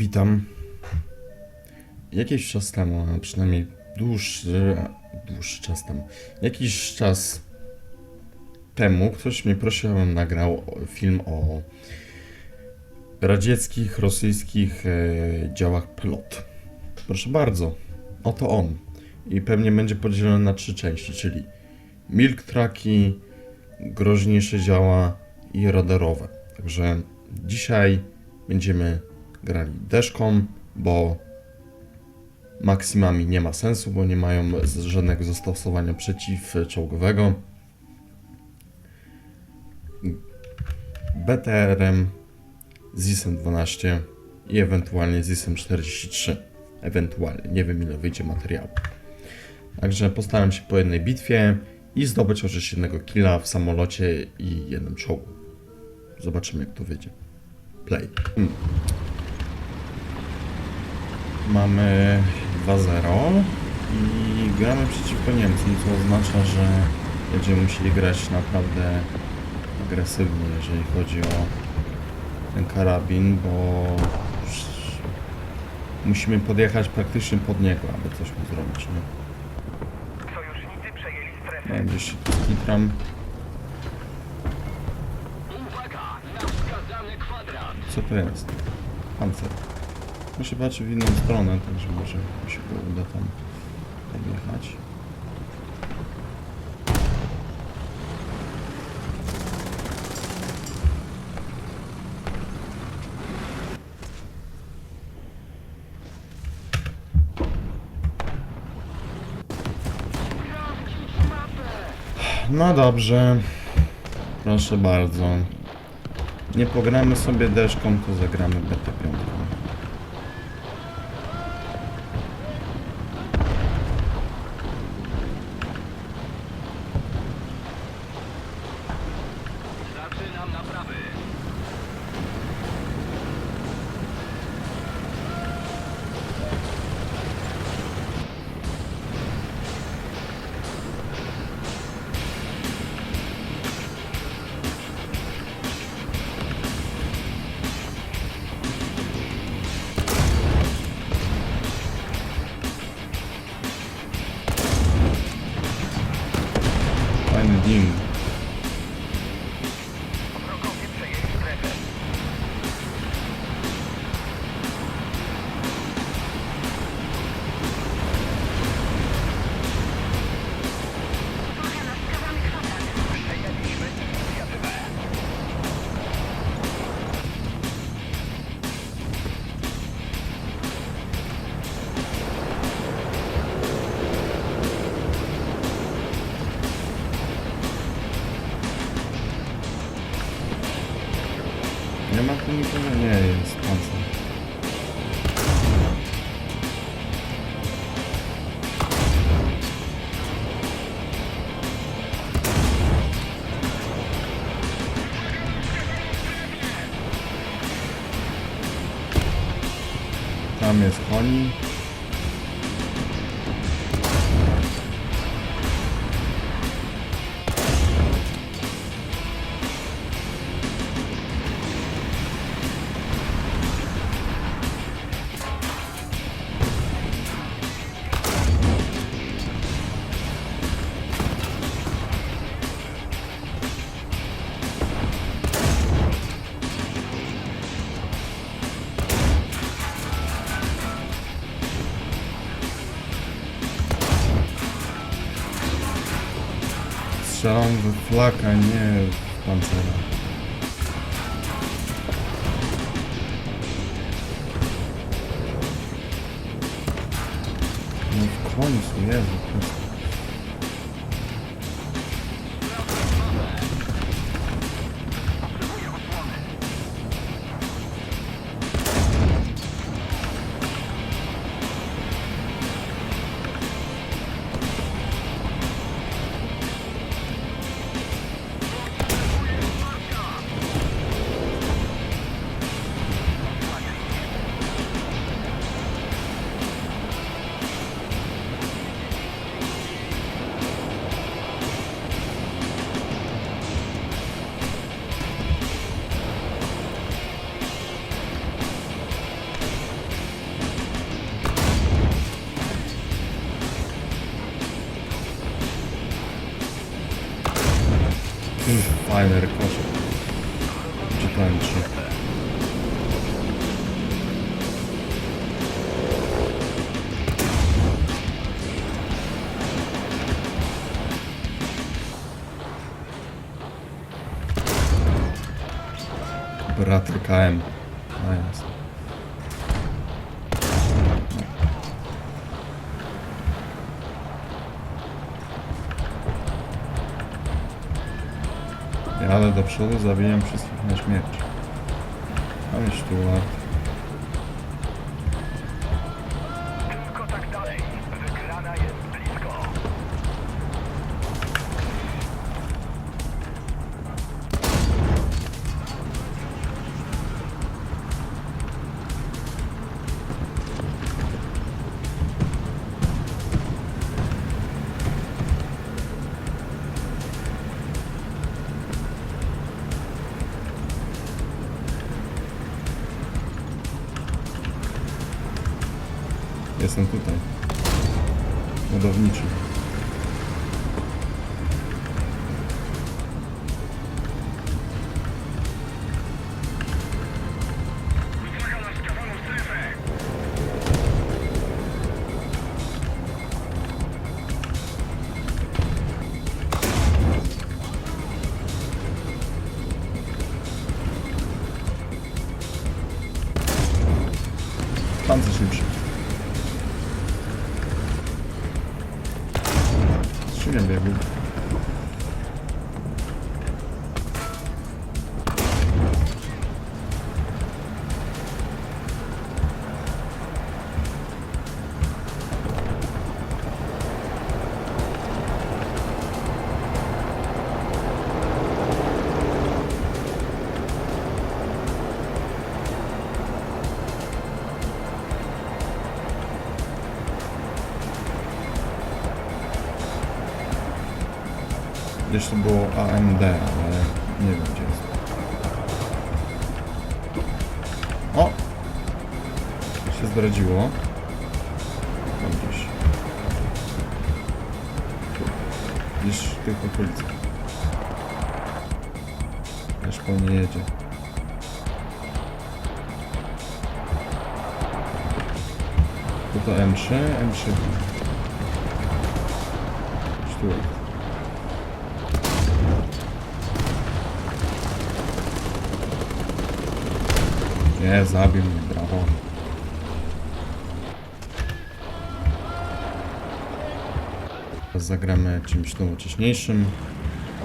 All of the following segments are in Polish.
Witam. Jakiś czas temu, a przynajmniej dłuższy, dłuższy czas temu, jakiś czas temu ktoś mnie prosił, abym nagrał film o radzieckich, rosyjskich e, działach PLOT. Proszę bardzo, oto on. I pewnie będzie podzielony na trzy części, czyli milk traki, groźniejsze działa i radarowe. Także dzisiaj będziemy grali deszką, bo maksimami nie ma sensu, bo nie mają żadnego zastosowania przeciwczołgowego. BTR-em, ZIS-em 12 i ewentualnie ZIS-em 43. Ewentualnie, nie wiem ile wyjdzie materiału. Także postaram się po jednej bitwie i zdobyć chociaż jednego killa w samolocie i jednym czołgu. Zobaczymy jak to wyjdzie. Play. Hmm. Mamy 2-0 i gramy przeciwko Niemcom, co oznacza, że będziemy musieli grać naprawdę agresywnie, jeżeli chodzi o ten karabin, bo musimy podjechać praktycznie pod niego, aby coś mu zrobić. Nie? Gdzieś się kwadrat! Co to jest? Pancer. Tu się patrzy w inną stronę, także może się uda tam jechać. No dobrze. Proszę bardzo. Nie pogramy sobie deszką, to zagramy beta 5. Tam jest koni. Strzelam we flaka, nie w pancera. No w Fajny rykoszet. Czy to M3? Brat KM. Przodu, zabijam wszystkich na śmierć. Tam jest Stuart. Gdzieś to było AMD, ale nie wiem gdzie jest. O! Się zdradziło. Tam gdzieś. Gdzieś w tych okolicach. Też po nie jedzie. To to M3, M3. Stuart. Nie, zabił mnie, brawo. Teraz zagramy czymś nowocześniejszym,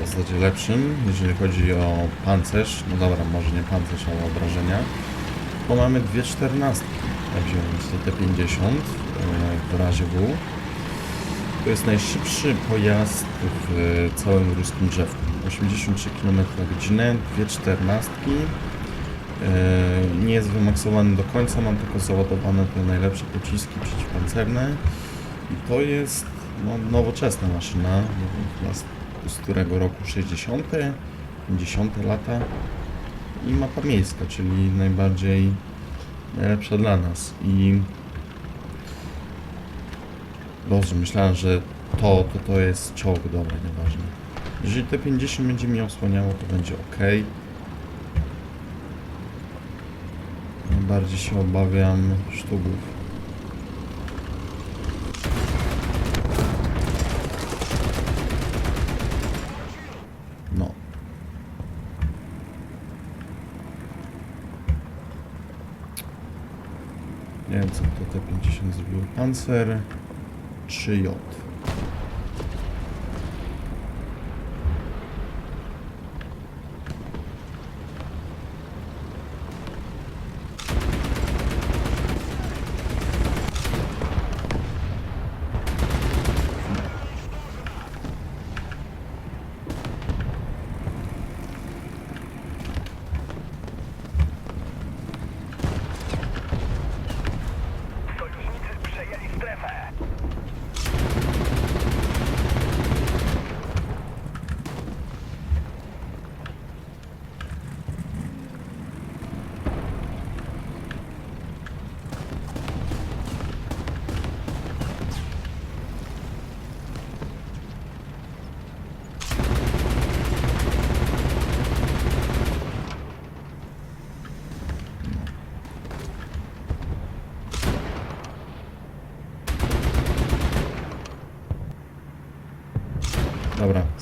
w zasadzie lepszym, jeżeli chodzi o pancerz. No dobra, może nie pancerz, ale obrażenia. Bo mamy dwie czternastki. Ja wziąłem TT50 e, w razie W. To jest najszybszy pojazd w całym ruskim drzewku. 83 km na godzinę, dwie czternastki. E, Nie jest wymaksowany do końca, mam tylko załadowane te najlepsze pociski przeciwpancerne. I to jest no, nowoczesna maszyna, z którego roku 60., 50. lata. I mapa miejska, czyli najbardziej najlepsza dla nas. I Boże, myślałem, że to, to, to jest czołg, dobra, nieważne. Jeżeli te 50 będzie mi osłaniało, to będzie ok. Najbardziej się obawiam sztugów. No. Nie wiem co to T50 zrobił. Panzer 3J.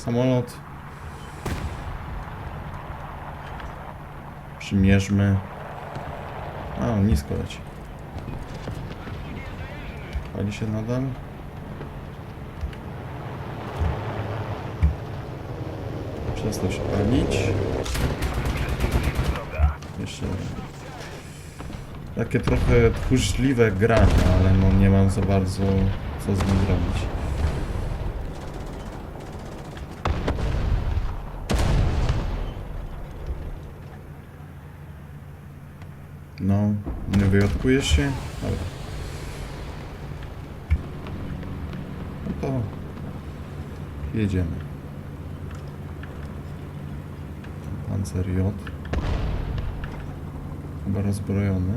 Samolot. Przymierzmy. A, on nisko leci. Pali się nadal? Przestał się palić. Jeszcze... Takie trochę tchórzliwe granie, ale no nie mam za bardzo co z nim zrobić. No, nie wyjątkujesz się? Dobra. No to jedziemy. Panzer J. Chyba rozbrojony.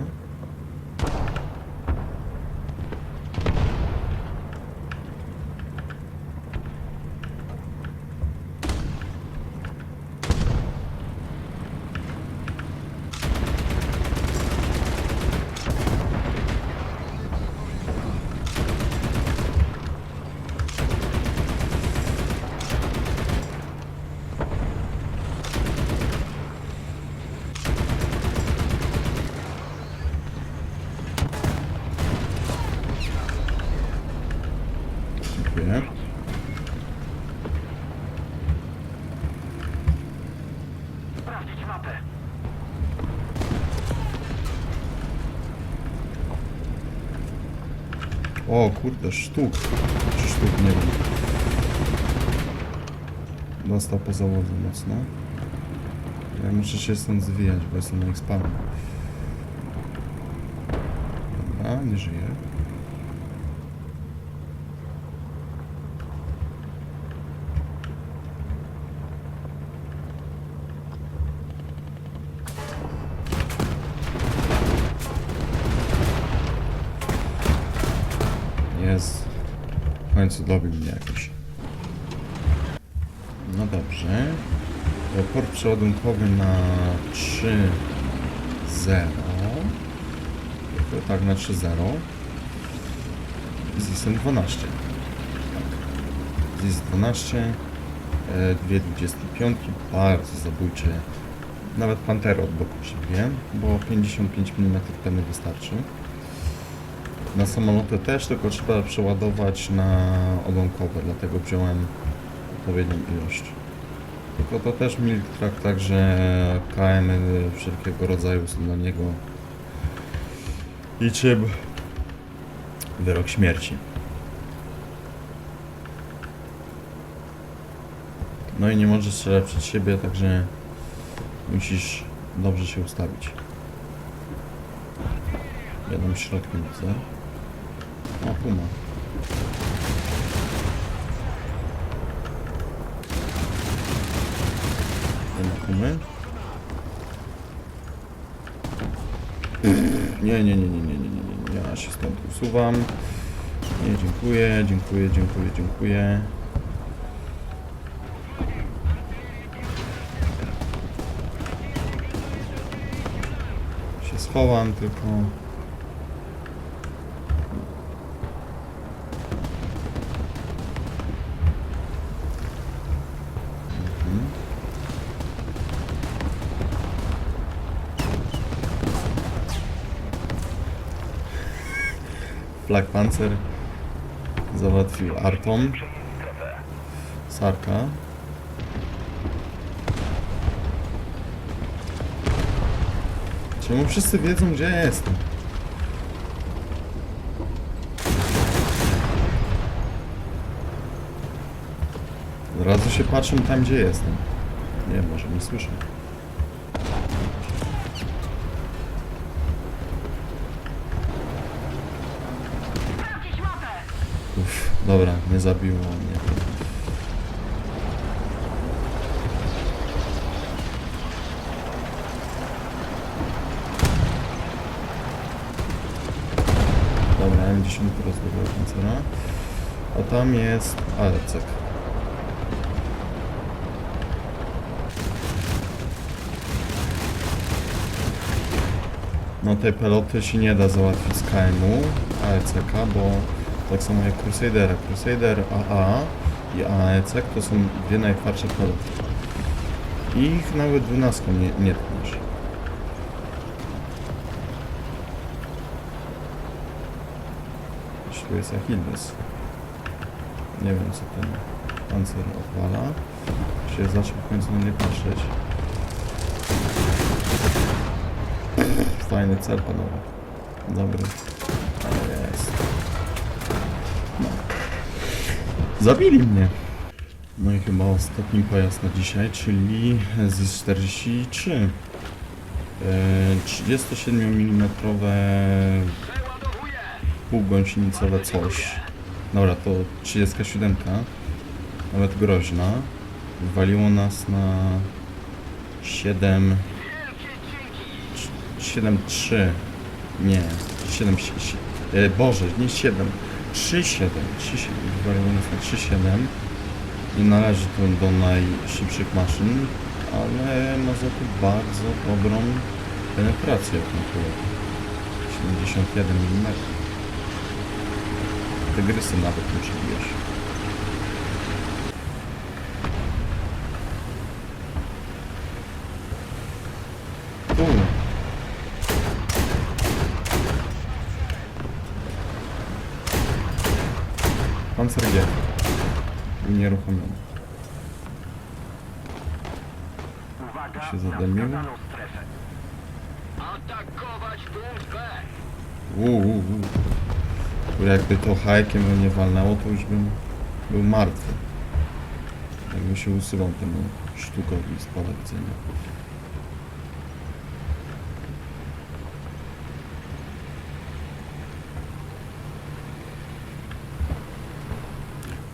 O kurde, sztuk. Czy sztuk, nie wiem. Dostał po załogu mocno. Ja muszę się stąd zwijać, bo jestem na spawnie. Dobra, nie żyje. Jest. W końcu dobił mnie jakoś. No dobrze. E, Port przeładunkowy na 3.0. Tak, na 3.0. Z ISem 12. Tak. Z IS 12. e, Dwie 25. Bardzo zabójcze. Nawet pantery od boku siebie, bo 55 mm temy wystarczy. Na samoloty też, tylko trzeba przeładować na odłamkowe, dlatego wziąłem odpowiednią ilość. Tylko to też milk track, także KM wszelkiego rodzaju są dla niego niczym wyrok śmierci. No i nie możesz strzelać przed siebie, także musisz dobrze się ustawić. Jadą środkiem widzę. O, puma. Nie ma pumy. Nie, nie, nie, nie, nie, nie, nie, nie, ja się stąd usuwam. Nie, dziękuję, dziękuję, dziękuję, dziękuję. Się schowam tylko. Black Panzer załatwił Artom, Sarka. Czemu wszyscy wiedzą gdzie ja jestem? Od razu się patrzą tam gdzie jestem. Nie, może nie słyszę. Dobra, nie zabiło mnie. Dobra, M10 rozbudował pancera. A tam jest Alecek. No tej peloty się nie da załatwić z KM-u, bo tak samo jak Crusader. Crusader AA i AEC to są dwie najtwardsze. I ich nawet dwunastką nie, nie tkniesz. Tu jest Achilles. Nie wiem co ten pancer odwala. Się zaczął w końcu na nie patrzeć. Fajny cel panowie. Dobry. Zabili mnie. No i chyba ostatni pojazd na dzisiaj, czyli ZIS-43. E, 37 mm półgąsienicowe coś. Dobra, to 37. Nawet groźna. Waliło nas na 7... 7-3. Nie. 7... E, Boże, nie 7. 3-7. 3-7. Waliło nas na 3-7. Nie należy to do najszybszych maszyn, ale ma za to bardzo dobrą penetrację polu. 71 mm. Tygrysy nawet nie przebijesz. Tu. Pancer G. Unieruchomiony. Strefę. Atakować punkt B! Uuu, jakby to hajkiem by nie walnęło, to już bym był martwy. Jakby się usuwał temu sztukowi z pola widzenia.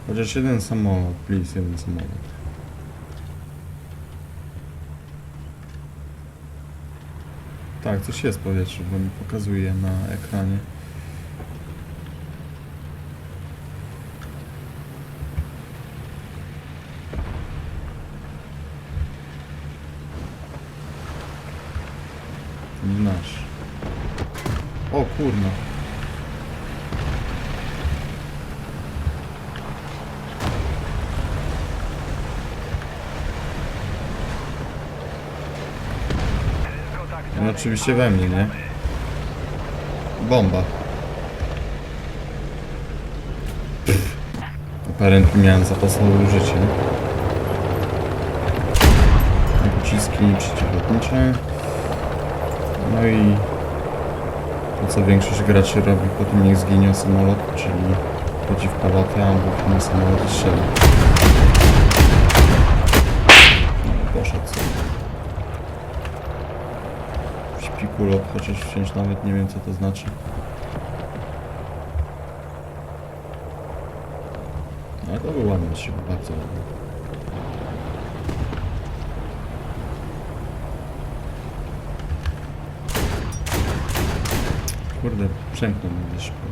Chociaż jeden samolot, please, jeden samolot. Tak, coś jest w powietrzu, bo mi pokazuje na ekranie. Nie nasz. O kurna. No oczywiście we mnie, nie? Bomba. Apparently miałem zapasowe użycie. Pociski przeciwlotnicze. No i to co większość graczy robi po tym jak zginie samolot, czyli palotę albo na samolot strzela. No, poszedł sobie. Szpikulot, chociaż wciąż nawet nie wiem co to znaczy. Ale to był ładny bardzo ładny. Kurde, przemknął mnie szybko.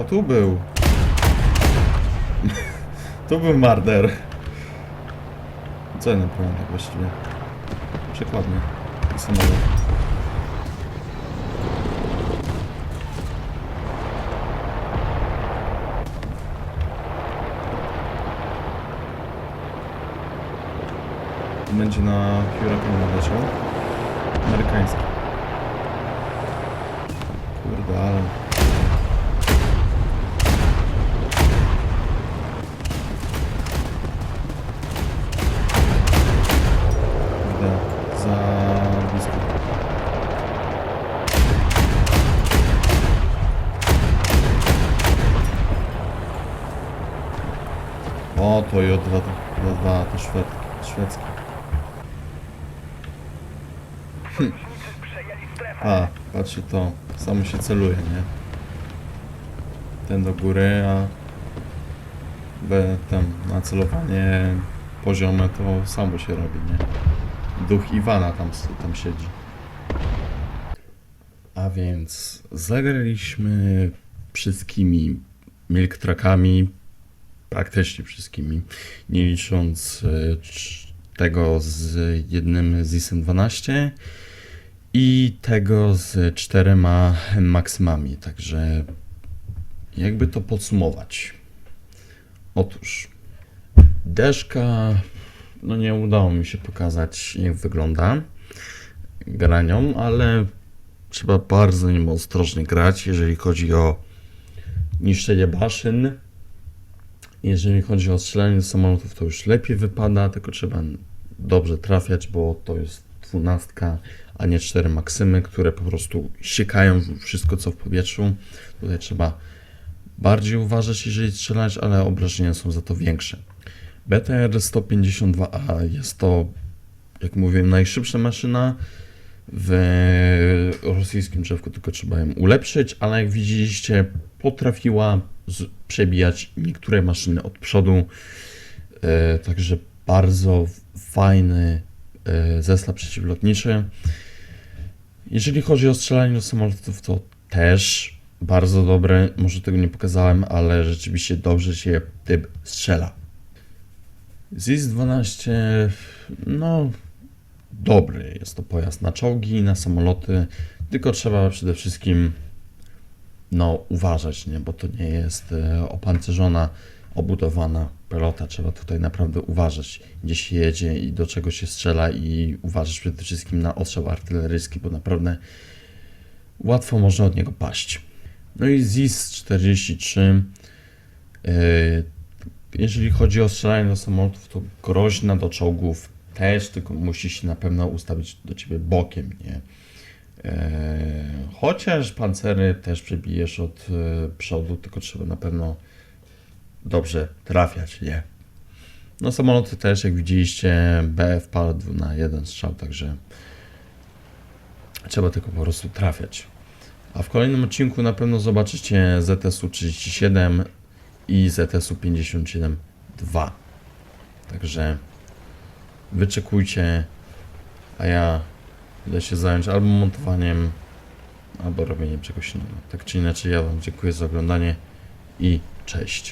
A tu był. Tu był marder. Co ja naprawiam tak właściwie? Przekładnie. Samolot. Będzie na Huracan naleciał. Amerykański. Kurde, ale... Kurde, za blisko. O, to J2, J2 to szwed, szwedzki. A, patrzcie to, samo się celuje, nie? Ten do góry, a B tam na celowanie poziome to samo się robi, nie? Duch Iwana tam, tam siedzi. A więc zagraliśmy wszystkimi milk trackami, praktycznie wszystkimi, nie licząc e, tego z jednym z ISM 12 i tego z czterema maksymami. Także jakby to podsumować. Otóż deszka, no nie udało mi się pokazać jak wygląda granią, ale trzeba bardzo nim ostrożnie grać, jeżeli chodzi o niszczenie maszyn. Jeżeli chodzi o strzelanie z samolotów, to już lepiej wypada, tylko trzeba dobrze trafiać, bo to jest dwunastka, a nie cztery maksymy, które po prostu siekają wszystko co w powietrzu. Tutaj trzeba bardziej uważać, jeżeli strzelać, ale obrażenia są za to większe. BTR 152A jest to, jak mówiłem, najszybsza maszyna w rosyjskim drzewku, tylko trzeba ją ulepszyć, ale jak widzieliście, potrafiła przebijać niektóre maszyny od przodu. E, także bardzo fajny zestaw przeciwlotniczy. Jeżeli chodzi o strzelanie do samolotów, to też bardzo dobre. Może tego nie pokazałem, ale rzeczywiście dobrze się typ strzela. ZIS-12, no dobry jest to pojazd na czołgi, na samoloty, tylko trzeba przede wszystkim no uważać, nie, bo to nie jest e, opancerzona, obudowana pelota, trzeba tutaj naprawdę uważać, gdzie się jedzie i do czego się strzela i uważać przede wszystkim na ostrzał artyleryjski, bo naprawdę łatwo można od niego paść. No i ZIS-43, e, jeżeli chodzi o strzelanie do samolotów, to groźna do czołgów też, tylko musi się na pewno ustawić do ciebie bokiem, nie? Eee, chociaż pancery też przebijesz od e, przodu, tylko trzeba na pewno dobrze trafiać, nie? No samoloty też, jak widzieliście, BF padł na jeden strzał, także trzeba tylko po prostu trafiać. A w kolejnym odcinku na pewno zobaczycie ZSU 37 i ZSU 57-2. Także wyczekujcie, a ja idę się zająć albo montowaniem, albo robieniem czegoś innego. Tak czy inaczej, ja Wam dziękuję za oglądanie i cześć.